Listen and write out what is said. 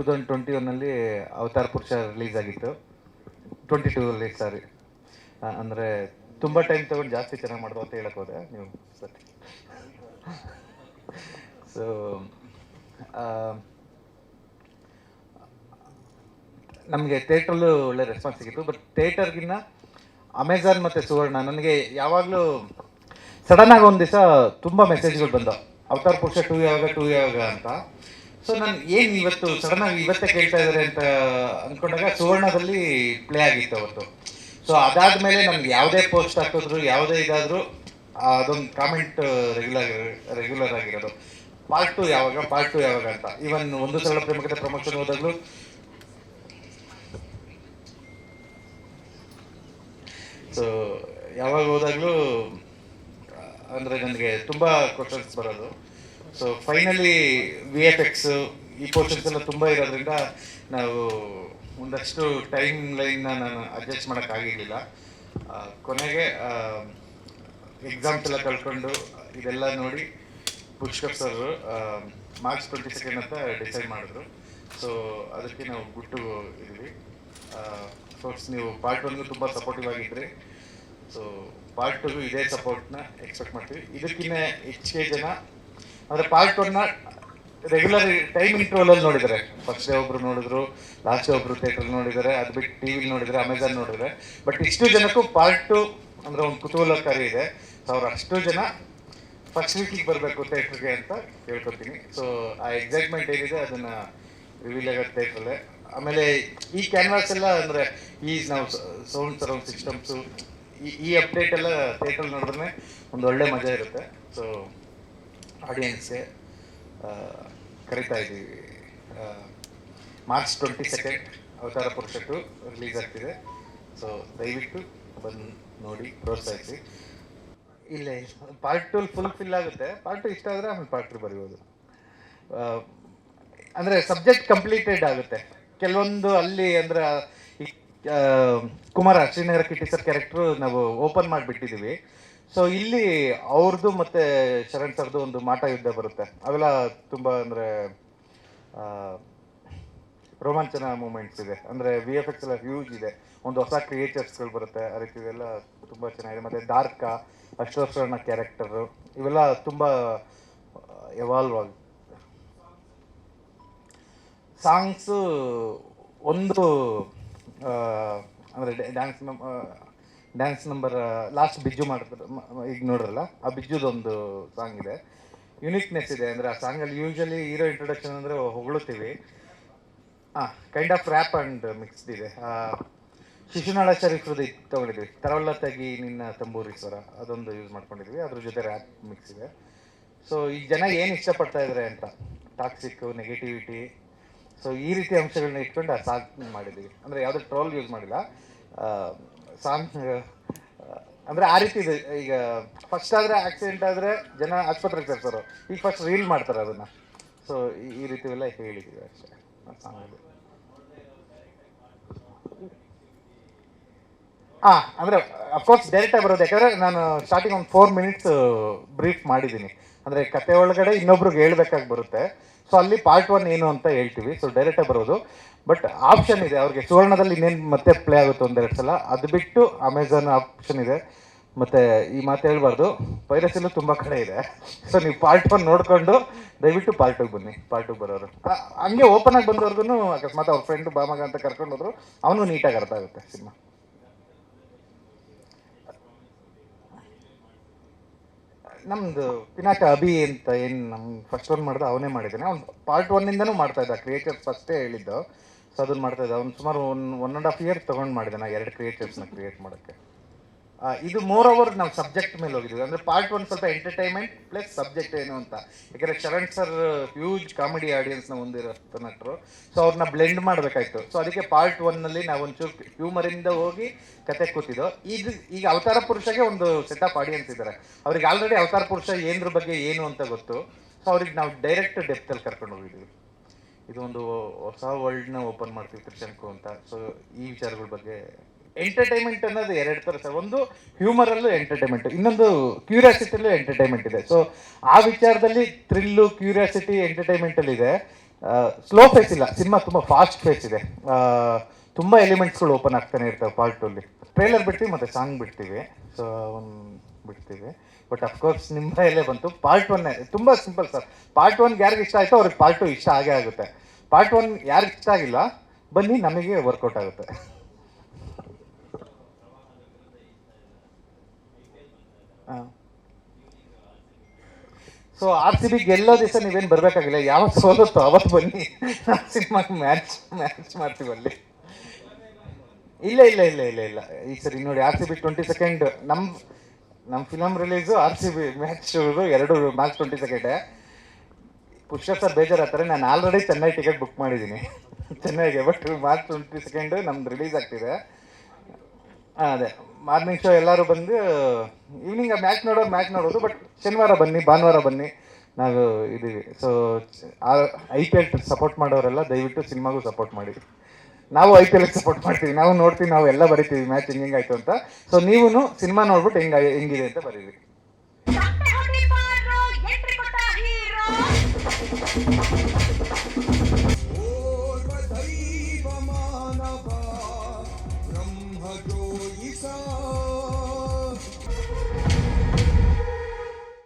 Two thousand twenty ಒನ್ನಲ್ಲಿ Avatar Purusha release ಆಗಿತ್ತು. Twenty two ಅಲ್ಲಿ ಸಾರಿ ಅಂದರೆ ತುಂಬ ಟೈಮ್ ತೊಗೊಂಡು ಜಾಸ್ತಿ ಚೆನ್ನಾಗಿ ಮಾಡೋದು ಅಂತ ಹೇಳಕ್ ಹೋದೆ ನೀವು ಸರಿ. ಸೊ ನಮಗೆ ಥಿಯೇಟ್ರಲ್ಲೂ ಒಳ್ಳೆ ರೆಸ್ಪಾನ್ಸ್ ಸಿಕ್ಕಿತ್ತು. ಬಟ್ ಥಿಯೇಟರ್ಗಿನ್ನ ಅಮೆಝಾನ್ ಮತ್ತು ಸುವರ್ಣ ನನಗೆ ಯಾವಾಗಲೂ ಸಡನ್ನಾಗಿ ಒಂದು ದಿವಸ ತುಂಬ ಮೆಸೇಜ್ಗಳು ಬಂದವು. ಅವತಾರ್ ಪುರುಷ ಟೂ ಯಾವಾಗ ಟೂ ಯಾವಾಗ ಅಂತ. ಸೊ ನಾನು ಏನು ಇವತ್ತು ಸಡನ್ ಆಗಿ ಇವತ್ತೇ ಕೇಳ್ತಾ ಇದ್ದಾರೆ ಅಂತ ಅನ್ಕೊಂಡಾಗ ಸುವರ್ಣದಲ್ಲಿ ಪ್ಲೇ ಆಗಿತ್ತು ಅವತ್ತು. ಸೊ ಅದಾದ್ಮೇಲೆ ನಮ್ಗೆ ಯಾವುದೇ ಪೋಸ್ಟ್ ಹಾಕಿದ್ರು ಯಾವುದೇ ಇದಾದರೂ ಅದೊಂದು ಕಾಮೆಂಟ್ ರೆಗ್ಯುಲರ್ ರೆಗ್ಯುಲರ್ ಆಗಿರೋದು. ಪಾರ್ಟ್ ಟು ಯಾವಾಗ? ಪಾರ್ಟ್ ಟು ಯಾವಾಗ ಅಂತ. ಈವನ್ ಒಂದು ಸರಳ ಪ್ರಮುಖ ಪ್ರಮೋಷನ್ ಹೋದಾಗಲೂ. ಸೊ ಯಾವಾಗ ಹೋದಾಗಲೂ ಅಂದರೆ ನನಗೆ ತುಂಬ ಕ್ವಶನ್ಸ್ ಬರೋದು. So finally V F X ಈ ಪೋರ್ಷನ್ಸ್ ಎಲ್ಲ ತುಂಬ ಇರೋದ್ರಿಂದ ನಾವು ಒಂದಷ್ಟು ಟೈಮ್ ಲೈನ್ನ ನಾನು ಅಡ್ಜಸ್ಟ್ ಮಾಡೋಕ್ಕಾಗಿರಲಿಲ್ಲ ಕೊನೆಗೆ ಎಕ್ಸಾಮ್ಸ್ ಎಲ್ಲ ಕಳ್ಕೊಂಡು ಇದೆಲ್ಲ ನೋಡಿ Pushkar sir March twenty second ಅಂತ ಡಿಸೈಡ್ ಮಾಡಿದ್ರು. ಸೊ ಅದಕ್ಕೆ ನಾವು ಬಿಟ್ಟು ಇದ್ವಿ. ಫೋರ್ಸ್ ನೀವು ಪಾರ್ಟ್ ಒನ್ಗೂ ತುಂಬ ಸಪೋರ್ಟಿವ್ ಆಗಿದ್ರಿ. ಸೊ ಪಾರ್ಟ್ ಟುಗೂ ಇದೇ ಸಪೋರ್ಟ್ನ ಎಕ್ಸ್ಪೆಕ್ಟ್ ಮಾಡ್ತೀವಿ. ಇದಕ್ಕಿಂತ ಹೆಚ್ಚಿಗೆ ಜನ ಅಂದರೆ ಪಾರ್ಟ್ ಒನ್ನ ರೆಗ್ಯುಲರ್ ಟೈಮ್ ಇಂಟರ್ವಲಲ್ಲಿ ನೋಡಿದ್ರೆ ಫಸ್ಟ್ ಡೇ ಒಬ್ರು ನೋಡಿದ್ರು ಲಾಸ್ಟ್ ಡೇ ಒಬ್ರು ಥಿಯೇಟರ್ ನೋಡಿದ್ದಾರೆ, ಅದು ಬಿಟ್ಟು ಟಿ ವಿಲಿ ನೋಡಿದರೆ ಅಮೆಝಾನ್ ನೋಡಿದರೆ ಬಟ್ ಇಷ್ಟು ಜನಕ್ಕೂ ಪಾರ್ಟ್ ಟು ಅಂದರೆ ಒಂದು ಕುತೂಹಲಕಾರಿ ಇದೆ. ಸೊ ಅವ್ರು ಅಷ್ಟು ಜನ ಫಸ್ಟ್ ವೀಕಿಗೆ ಬರಬೇಕು ಥಿಯೇಟ್ರಿಗೆ ಅಂತ ಕೇಳ್ಕೊತೀನಿ ಸೊ ಆ ಎಕ್ಸೈಟ್ಮೆಂಟ್ ಏನಿದೆ ಅದನ್ನು ರಿವೀಲ್ ಆಗೋದು ಥಿಯೇಟ್ರಲ್ಲೇ ಆಮೇಲೆ ಈ ಕ್ಯಾನ್ವಾಸ್ ಎಲ್ಲ ಅಂದರೆ ಈ ನಾವು ಸೌಂಡ್ ಸರೌಂಡ್ ಸಿಸ್ಟಮ್ಸು ಈ ಈ ಅಪ್ಡೇಟ್ ಎಲ್ಲ ಥಿಯೇಟರ್ ನೋಡಿದ್ರೆ ಒಂದು ಒಳ್ಳೆ ಮಜಾ ಇರುತ್ತೆ. ಸೊ ಆಡಿಯನ್ಸ್ಗೆ ಕರಿತಾ ಇದ್ದೀವಿ ಮಾರ್ಚ್ ಟ್ವೆಂಟಿ ಸೆಕೆಂಡ್ ಅವತಾರ ಪುರುಷತ್ತು ರಿಲೀಸ್ ಆಗ್ತಿದೆ. ಸೊ ದಯವಿಟ್ಟು ಬಂದು ನೋಡಿ ಪ್ರೋತ್ಸಾಹಿಸಿ. ಇಲ್ಲ ಪಾರ್ಟ್ ಟು ಫುಲ್ ಫಿಲ್ ಆಗುತ್ತೆ. ಪಾರ್ಟ್ ಟು ಇಷ್ಟ ಆದರೆ ಆಮೇಲೆ ಪಾರ್ಟ್ ಟು ಬರೀಬೋದು. ಅಂದರೆ ಸಬ್ಜೆಕ್ಟ್ ಕಂಪ್ಲೀಟೆಡ್ ಆಗುತ್ತೆ. ಕೆಲವೊಂದು ಅಲ್ಲಿ ಅಂದ್ರೆ ಆ, ಕುಮಾರ ಶ್ರೀನಗರ ಕಿಟ್ಟಿ ಸರ್ ಕ್ಯಾರೆಕ್ಟ್ರು ನಾವು ಓಪನ್ ಮಾಡಿಬಿಟ್ಟಿದ್ದೀವಿ. ಸೊ ಇಲ್ಲಿ ಅವ್ರದ್ದು ಮತ್ತೆ ಶರಣ್ ಸರ್ದು ಒಂದು ಮಾಟ ಯುದ್ಧ ಬರುತ್ತೆ. ಅವೆಲ್ಲ ತುಂಬಾ ಅಂದ್ರೆ ರೋಮಾಂಚನ ಮೂಮೆಂಟ್ಸ್ ಇದೆ. ಅಂದ್ರೆ ವಿ ಎಫ್ ಎಕ್ಸ್ ಎಲ್ಲ ಹ್ಯೂಜ್ ಇದೆ. ಒಂದು ಹೊಸ ಕ್ರಿಯೇಚರ್ಸ್ಗಳು ಬರುತ್ತೆ. ಆ ರೀತಿ ಇದೆಲ್ಲ ತುಂಬ ಚೆನ್ನಾಗಿದೆ. ಮತ್ತು ಡಾರ್ಕ ಅಶ್ವರ್ಷಣ ಕ್ಯಾರೆಕ್ಟರು ಇವೆಲ್ಲ ತುಂಬ ಎವಾಲ್ವ್ ಆಗುತ್ತೆ ಸಾಂಗ್ಸು ಒಂದು ಅಂದರೆ ಡ್ಯಾನ್ಸ್ ಡ್ಯಾನ್ಸ್ ನಂಬರ್ ಲಾಸ್ಟ್ ಬಿಜ್ಜು ಮಾಡಿದ್ರು ಈಗ ನೋಡ್ರಲ್ಲ, ಆ ಬಿಜ್ಜುದೊಂದು ಸಾಂಗ್ ಇದೆ. ಯುನಿಕ್ನೆಸ್ ಇದೆ, ಅಂದರೆ ಆ ಸಾಂಗಲ್ಲಿ ಯೂಶಲಿ ಹೀರೋ ಇಂಟ್ರೊಡಕ್ಷನ್ ಅಂದರೆ ಹೊಗಳುತ್ತೀವಿ. ಹಾಂ kind of rap and mixed ಇದೆ. ಶಿಶುನಾಳ ಶರೀಫ್ರದ್ದು ಇದು ತೊಗೊಂಡಿದ್ವಿ. ತರವಲ್ಲ ತಗಿ ನಿನ್ನ ತಂಬೂರಿ ಸ್ವರ ಅದೊಂದು ಯೂಸ್ ಮಾಡ್ಕೊಂಡಿದ್ವಿ. ಅದ್ರ ಜೊತೆ ರ್ಯಾಪ್ ಮಿಕ್ಸ್ ಇದೆ. ಸೊ ಈ ಜನ ಏನು ಇಷ್ಟಪಡ್ತಾ ಇದ್ದಾರೆ ಅಂತ? ಟಾಕ್ಸಿಕ್ ನೆಗೆಟಿವಿಟಿ ಸೊ ಈ ರೀತಿ ಅಂಶಗಳನ್ನ ಇಟ್ಕೊಂಡು ಆ ಸಾಂಗ್ ಮಾಡಿದ್ದೀವಿ ಅಂದರೆ ಯಾವುದೇ ಟ್ರೋಲ್ ಯೂಸ್ ಮಾಡಿಲ್ಲ. ಸಾಂಗ್ ಅಂದ್ರೆ ಆ ರೀತಿ ಇದೆ. ಈಗ ಫಸ್ಟ್ ಆದ್ರೆ ಆಕ್ಸಿಡೆಂಟ್ ಆದ್ರೆ ಜನ ಆಸ್ಪತ್ರೆಗೆ ಸೇರ್ಸೋರು. ಈಗ ಫಸ್ಟ್ ರೀಲ್ ಮಾಡ್ತಾರೆ ಅದನ್ನ. ಸೊ ಈ ರೀತಿ ಎಲ್ಲ ಹೇಳಿದೀವಿ ಅಷ್ಟೇ ಸಾಂಗಲ್ಲಿ. ಹಾ ಅಂದ್ರೆ ಅಫ್ಕೋರ್ಸ್ ಡೈರೆಕ್ಟಾಗಿ ಬರೋದು ಯಾಕಂದ್ರೆ ನಾನು ಸ್ಟಾರ್ಟಿಂಗ್ ಒಂದು ಫೋರ್ ಮಿನಿಟ್ಸ್ ಬ್ರೀಫ್ ಮಾಡಿದ್ದೀನಿ. ಅಂದ್ರೆ ಕತೆ ಒಳಗಡೆ ಇನ್ನೊಬ್ರಿಗೆ ಹೇಳ್ಬೇಕಾಗಿ ಬರುತ್ತೆ. ಸೊ ಅಲ್ಲಿ ಪಾರ್ಟ್ ಒನ್ ಏನು ಅಂತ ಹೇಳ್ತೀವಿ. ಸೊ ಡೈರೆಕ್ಟಾಗಿ ಬರೋದು. ಬಟ್ ಆಪ್ಷನ್ ಇದೆ. ಅವ್ರಿಗೆ ಸುವರ್ಣದಲ್ಲಿ ಇನ್ನೇನು ಮತ್ತೆ ಪ್ಲೇ ಆಗುತ್ತೆ ಒಂದೆರಡು ಸಲ. ಅದು ಬಿಟ್ಟು ಅಮೆಝಾನ್ ಆಪ್ಷನ್ ಇದೆ. ಮತ್ತೆ ಈ ಮಾತು ಹೇಳ್ಬಾರ್ದು. ಪೈರಸಿಲು ತುಂಬ ಕಡೆ ಇದೆ. ಸೊ ನೀವು ಪಾರ್ಟ್ ಒನ್ ನೋಡ್ಕೊಂಡು ದಯವಿಟ್ಟು ಪಾರ್ಟ್ ಬನ್ನಿ. ಪಾರ್ಟ್ ಬರೋರು. ಹಂಗೆ ಓಪನ್ ಆಗಿ ಬಂದವ್ರಿಗೂ ಅಕಸ್ಮಾತ್ ಅವ್ರ ಫ್ರೆಂಡ್ ಬಾಮಗ ಅಂತ ಕರ್ಕೊಂಡು ಹೋದ್ರು. ಅವನು ನೀಟಾಗಿ ಅರ್ಥ ಆಗುತ್ತೆ ಸಿನಿಮಾ. ನಮ್ದು ಪಿನಾಕ ಅಭಿ ಅಂತ ಏನು ನಮ್ ಫಸ್ಟ್ ಒನ್ ಮಾಡಿದ ಅವನೇ ಮಾಡಿದ್ದಾನೆ. ಅವ್ನು ಪಾರ್ಟ್ ಒನ್ನಿಂದನೂ ಮಾಡ್ತಾ ಇದ್ದ ಕ್ರಿಯೇಟರ್ ಫಸ್ಟೇ ಹೇಳಿದ್ದು. ಸೊ ಅದನ್ನ ಮಾಡ್ತಾ ಇದ್ದ. ಅವ್ನು ಸುಮಾರು one one and half year ತಗೊಂಡ್ ಮಾಡಿದ್ದಾನೆ ಎರಡು ಕ್ರಿಯೇಟರ್ಸ್ನ ಕ್ರಿಯೇಟ್ ಮಾಡೋಕ್ಕೆ. ಇದು ಮೋರ್ ಓವರ್ ನಾವು ಸಬ್ಜೆಕ್ಟ್ ಮೇಲೆ ಹೋಗಿದ್ವಿ ಅಂದರೆ ಪಾರ್ಟ್ ಒನ್ ಸ್ವಲ್ಪ ಎಂಟರ್ಟೈನ್ಮೆಂಟ್ ಪ್ಲಸ್ ಸಬ್ಜೆಕ್ಟ್ ಏನು ಅಂತ. ಯಾಕಂದರೆ ಶರಣ್ ಸರ್ ಹ್ಯೂಜ್ ಕಾಮಿಡಿ ಆಡಿಯನ್ಸ್ನ ಹೊಂದಿರೋ ನಟರು. ಸೊ ಅವ್ರನ್ನ ಬ್ಲೆಂಡ್ ಮಾಡಬೇಕಾಯ್ತು. ಸೊ ಅದಕ್ಕೆ ಪಾರ್ಟ್ ಒನ್ನಲ್ಲಿ ನಾವು ಒಂಚೂರು ಹ್ಯೂಮರಿಂದ ಹೋಗಿ ಕತೆ ಕೂತಿದ್ದು. ಇದು ಈಗ ಅವತಾರ ಪುರುಷಗೆ ಒಂದು ಸೆಟ್ ಆಫ್ ಆಡಿಯನ್ಸ್ ಇದ್ದಾರೆ ಅವ್ರಿಗೆ ಆಲ್ರೆಡಿ ಅವತಾರ ಪುರುಷ ಏನ್ರ ಬಗ್ಗೆ ಏನು ಅಂತ ಗೊತ್ತು. ಸೊ ಅವ್ರಿಗೆ ನಾವು ಡೈರೆಕ್ಟ್ ಡೆಪ್ತಲ್ಲಿ ಕರ್ಕೊಂಡು ಹೋಗಿದ್ವಿ ಇದೊಂದು ಹೊಸ ವರ್ಲ್ಡ್ನ ಓಪನ್ ಮಾಡ್ತೀವಿ ತ್ರಿಶಂಕು ಅಂತ. ಸೊ ಈ ವಿಚಾರಗಳ ಬಗ್ಗೆ ಎಂಟರ್ಟೈನ್ಮೆಂಟ್ ಅನ್ನೋದು ಎರಡು ಥರ ಸರ್. ಒಂದು ಹ್ಯೂಮರಲ್ಲೂ ಎಂಟರ್ಟೈನ್ಮೆಂಟ್ ಇನ್ನೊಂದು ಕ್ಯೂರಿಯಾಸಿಟಿಯಲ್ಲೂ ಎಂಟರ್ಟೈನ್ಮೆಂಟ್ ಇದೆ. ಸೊ ಆ ವಿಚಾರದಲ್ಲಿ ಥ್ರಿಲ್ಲು ಕ್ಯೂರಿಯಾಸಿಟಿ ಎಂಟರ್ಟೈನ್ಮೆಂಟಲ್ಲಿ ಇದೆ. ಸ್ಲೋ ಫೇಸ್ ಇಲ್ಲ. ಸಿನಿಮಾ ತುಂಬ ಫಾಸ್ಟ್ ಫೇಸ್ ಇದೆ. ತುಂಬಾ ಎಲಿಮೆಂಟ್ಸ್ಗಳು ಓಪನ್ ಆಗ್ತಾನೆ ಇರ್ತವೆ ಪಾರ್ಟ್ ಅಲ್ಲಿ. ಟ್ರೈಲರ್ ಬಿಡ್ತೀವಿ ಮತ್ತೆ ಸಾಂಗ್ ಬಿಡ್ತೀವಿ. ಸೊ ಬಿಡ್ತೀವಿ. ಬಟ್ ಅಫ್ಕೋರ್ಸ್ ನಿಮ್ಮ ಎಲ್ಲೇ ಬಂತು. ಪಾರ್ಟ್ ಒನ್ ತುಂಬ ಸಿಂಪಲ್ ಸರ್ ಪಾರ್ಟ್ ಒನ್ ಯಾರಿಗೆ ಇಷ್ಟ ಆಯ್ತೋ ಅವ್ರಿಗೆ ಪಾರ್ಟ್ ಟು ಇಷ್ಟ ಆಗೇ ಆಗುತ್ತೆ. ಪಾರ್ಟ್ ಒನ್ ಯಾರಿಗೆ ಇಷ್ಟ ಆಗಿಲ್ಲ, ಬನ್ನಿ ನಮಗೆ ವರ್ಕೌಟ್ ಆಗುತ್ತೆ. ಸೊ ಆರ್ ಸಿ ಬಿ ಗೆಲ್ಲೋ ದಿವಸ ನೀವೇನು ಬರಬೇಕಾಗಿಲ್ಲ ಯಾವತ್ತು ಸೋಲುತ್ತೋ ಅವತ್ತು ಬನ್ನಿ. ಸಿನಿಮಾ ಮ್ಯಾಚ್ ಮ್ಯಾಚ್ ಮಾಡ್ತೀವಿ ಅಲ್ಲಿ. ಇಲ್ಲ ಇಲ್ಲ ಇಲ್ಲ ಇಲ್ಲ ಇಲ್ಲ. ಈ ಸರಿ ನೋಡಿ R C B twenty second ನಮ್ಮ ನಮ್ಮ film release R C B match ಎರಡು ಮಾರ್ಚ್ ಟ್ವೆಂಟಿ ಸೆಕೆಂಡೆ ಪುಷ್ಪ ಸರ್ ಬೇಜಾರಾಗ್ತಾರೆ ನಾನು ಆಲ್ರೆಡಿ ಚೆನ್ನೈ ಟಿಕೆಟ್ ಬುಕ್ ಮಾಡಿದ್ದೀನಿ. ಚೆನ್ನೈಗೆ ಬಟ್ ಮಾರ್ಚ್ ಟ್ವೆಂಟಿ ಸೆಕೆಂಡ್ ನಮ್ದು ರಿಲೀಸ್ ಆಗ್ತಿದೆ. ಅದೇ. ಮಾರ್ನಿಂಗ್ ಶೋ ಎಲ್ಲರೂ ಬಂದು ಈವ್ನಿಂಗ್ ಮ್ಯಾಚ್ ನೋಡೋರು ಮ್ಯಾಚ್ ನೋಡೋದು ಬಟ್ ಶನಿವಾರ ಬನ್ನಿ, ಭಾನುವಾರ ಬನ್ನಿ. ನಾವು ಇದೀವಿ so I P L support ಮಾಡೋರೆಲ್ಲ ದಯವಿಟ್ಟು ಸಿನಿಮಾಗೂ ಸಪೋರ್ಟ್ ಮಾಡಿ. ನಾವು ಐ ಪಿ ಎಲ್ ಸಪೋರ್ಟ್ ಮಾಡ್ತೀವಿ. ನಾವು ನೋಡ್ತೀವಿ, ನಾವು ಎಲ್ಲ ಬರಿತೀವಿ ಮ್ಯಾಚ್ ಹಿಂಗೆ ಆಯ್ತು ಅಂತ. ಸೊ ನೀವು ಸಿನಿಮಾ ನೋಡ್ಬಿಟ್ಟು ಹೆಂಗ, ಹೆಂಗಿದೆ ಅಂತ ಬರೀರಿ.